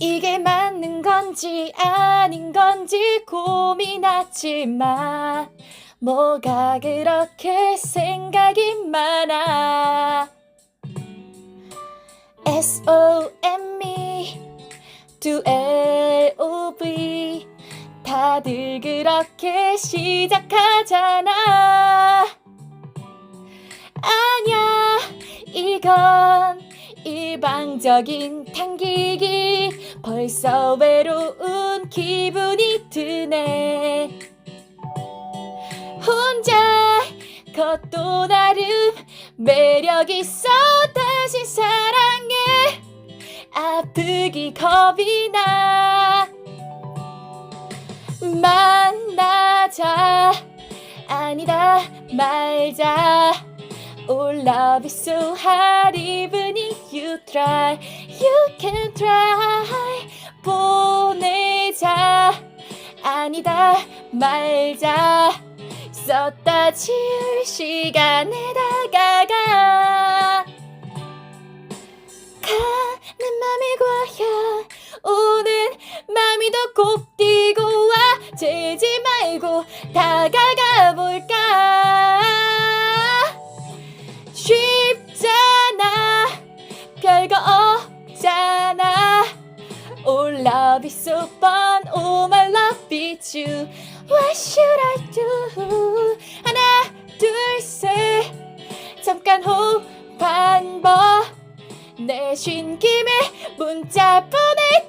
이게 맞는 건지 아닌 건지 고민하지 마. 뭐가 그렇게 생각이 많아. S-O-M-E to L-O-V 다들 그렇게 시작하잖아. 아냐, 이건 일방적인 당기기. 벌써 외로운 기분이 드네. 혼자 그것도 나름 매력 있어. 다시 사랑해. 아프기 겁이 나. 만나자. 아니다 말자 All love is so hard even if you try. You can try. 보내자. 아니다 말자. 썼다 지울 시간에 다가가. 가는 맘이 고여 오는 맘이 더 곱디고 와. 재지 말고 다가가 볼까 없잖아 All love is so fun Oh my love it's you What should I do 하나 둘셋 잠깐 호흡 한번 내쉰 김에 문자 보내